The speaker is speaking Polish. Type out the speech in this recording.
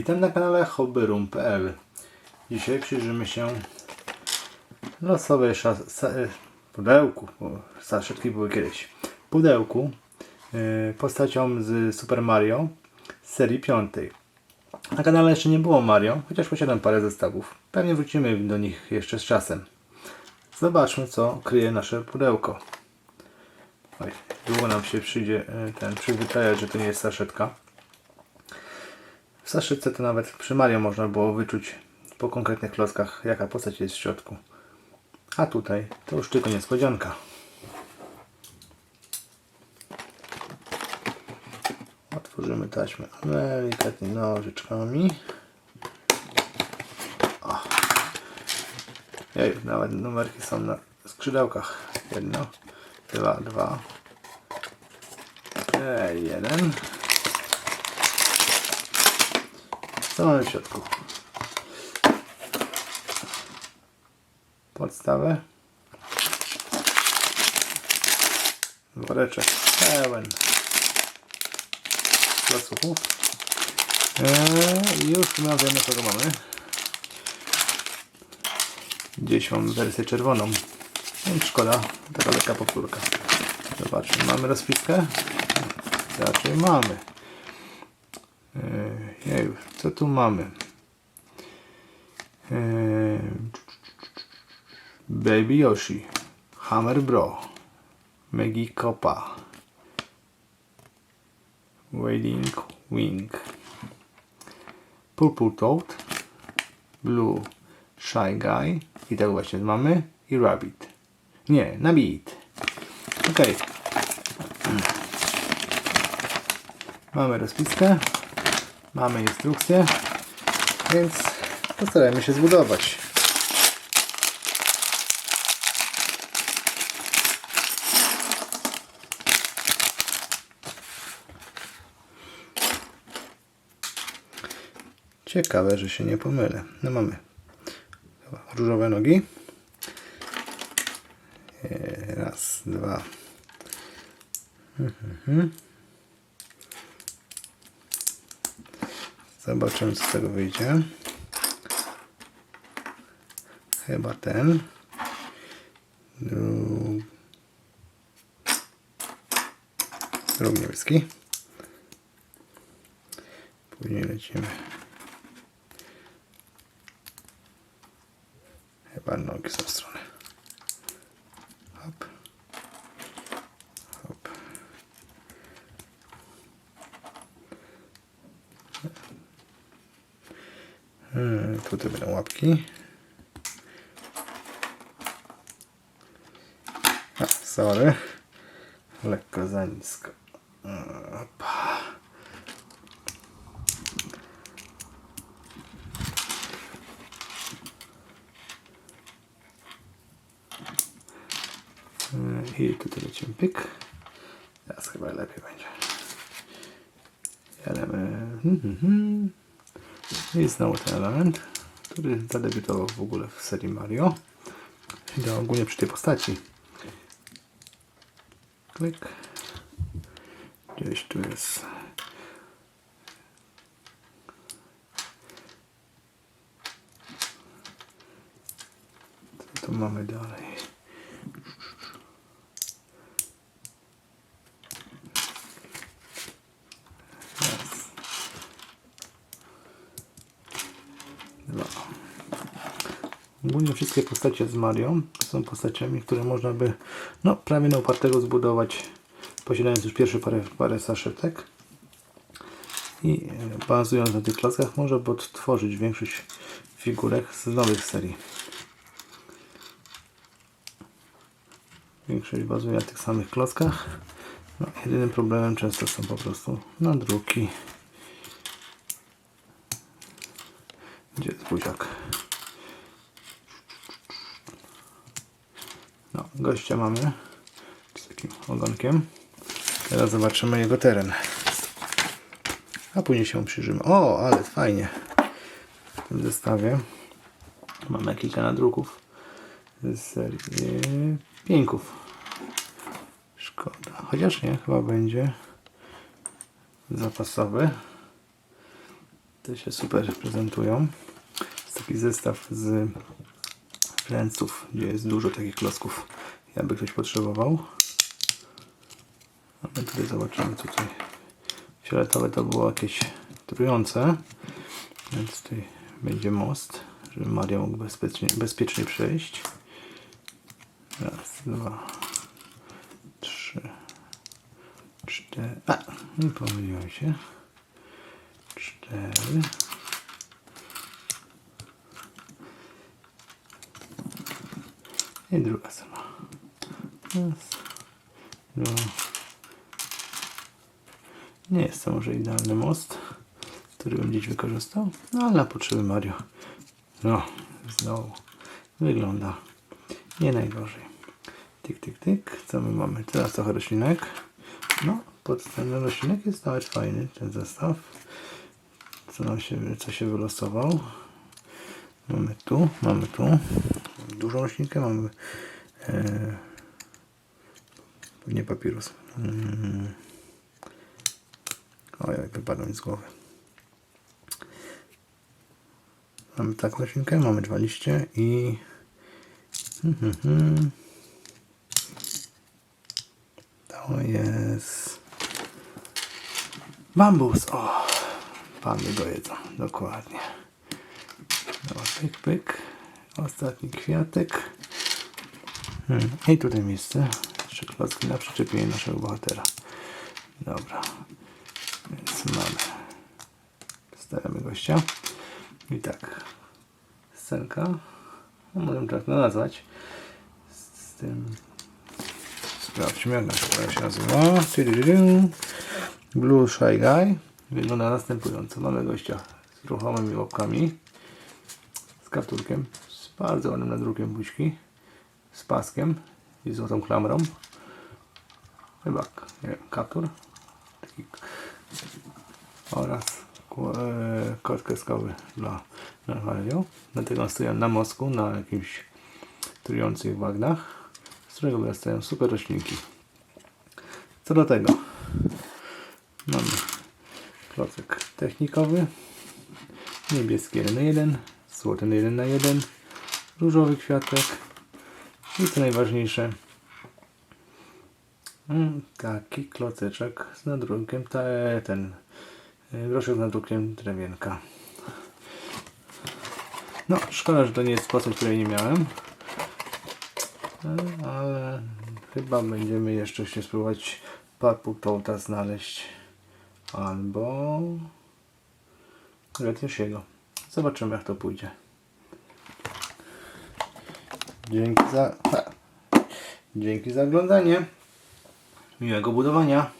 Witam na kanale hobbyroom.pl Dzisiaj przyjrzymy się losowej e, pudełku, saszetki były kiedyś, pudełku e, postacią z Super Mario z serii piątej. Na kanale jeszcze nie było Mario, chociaż posiadam parę zestawów. Pewnie wrócimy do nich jeszcze z czasem. Zobaczmy co kryje nasze pudełko. Oj, długo nam się przyjdzie e, ten przyzwyczajać, że to nie jest saszetka. W saszetce to nawet przy Mario można było wyczuć po konkretnych klockach, jaka postać jest w środku. A tutaj to już tylko niespodzianka. Otworzymy taśmę delikatnie nożyczkami. O. Jej, nawet numerki są na skrzydełkach. Jedno, dwa, dwa. Ej, jeden. W środku? Podstawę. Woreczek pełen placówków. Eee, już no wiemy kogo mamy. Gdzieś mam wersję czerwoną. Więc szkoda, taka lekka powtórka. Zobaczmy, mamy rozpiskę? Raczej mamy. Eee, Jeju, co tu mamy? Eee, Baby Yoshi, Hammer Bro, Megi Kopa, Wading Wing, Purple Toad, Blue Shy Guy i tak właśnie mamy i Rabbit. Nie, Nabit. Okej. Mamy rozpiskę, mamy instrukcję, więc postarajmy się zbudować. Ciekawe, że się nie pomylę. No mamy różowe nogi. Raz, dwa. Mhm. Zobaczymy, co z tego wyjdzie. Chyba ten. Drug... Drug niebieski. Później lecimy. Chyba nogi są w stronę. Tutaj będą łapki. A, sorry. Lekko za nisko. Opa. I tutaj lecimy pyk. Teraz chyba lepiej będzie. Mhm, mhm. I znowu ten element, który zadebiutował w ogóle w serii Mario. I to ogólnie przy tej postaci. Klik. Gdzieś tu jest. Co tu mamy dalej? Ogólnie wszystkie postacie z Mario są postaciami, które można by no, prawie na upartego zbudować posiadając już pierwsze parę, parę saszetek i e, bazując na tych klockach można by odtworzyć większość figurek z nowych serii. Większość bazuje na tych samych klockach. No, jedynym problemem często są po prostu nadruki. Gdzie jest buziak? No, gościa mamy z takim ogonkiem. Teraz zobaczymy jego teren. A później się przyjrzymy. O, ale fajnie. W tym zestawie mamy kilka nadruków z serii pieńków. Szkoda. Chociaż nie, chyba będzie zapasowy. Te się super prezentują. Jest taki zestaw z Friendsów, gdzie jest dużo takich klocków, jakby ktoś potrzebował. A my tutaj zobaczymy tutaj. Fioletowe to było jakieś trujące, więc tutaj będzie most, żeby Maria mógł bezpiecznie, bezpiecznie przejść. Raz, dwa, trzy, cztery. A, nie pomyliłem się. Cztery. I druga sama. Dwa. Nie jest to może idealny most, który bym dziś wykorzystał, no ale na potrzeby Mario. No, znowu wygląda nie najgorzej. Tyk, tyk, tyk. Co my mamy? Teraz trochę roślinek. No, pod ten roślinek jest nawet fajny ten zestaw. Co nam się, co się wylosował. Mamy tu, mamy tu dużą roślinkę, mamy e, nie papirus. Mm. O, jak wypadło mi z głowy. Mamy taką roślinkę, mamy dwa liście i Mhm, mhm. to jest bambus. O, panny go jedzą, dokładnie. Dobra, pyk, pyk. Ostatni kwiatek. Hmm. I tutaj miejsce. Jeszcze klocki na przyczepienie naszego bohatera. Dobra. Więc mamy. Stawiamy gościa. I tak. Scenka. No, możemy tak nazwać. Z, z tym. Sprawdźmy jak nasz się nazywa. Blue Shy Guy. Wygląda następująco. Mamy gościa z ruchomymi łapkami z kapturkiem, z bardzo ładnym nadrukiem buźki, z paskiem i złotą klamrą. Chyba, nie wiem, kaptur. Taki, oraz e, kod kreskowy dla, Mario. Dlatego stoi na mostku, na jakimś trujących bagnach, z którego wyrastają super roślinki. Co do tego, mamy klocek technikowy, niebieski 1 na 1, złoty na 1 na 1, różowy kwiatek i co najważniejsze mm, taki kloceczek z nadrukiem, te, ten y, groszek z nadrukiem drewienka. No, szkoda, że to nie jest postać, której nie miałem. E, Ale chyba będziemy jeszcze się spróbować Toad'a znaleźć. Albo Red Yoshiego. Zobaczymy jak to pójdzie. Dzięki za... Dzięki za oglądanie. Miłego budowania.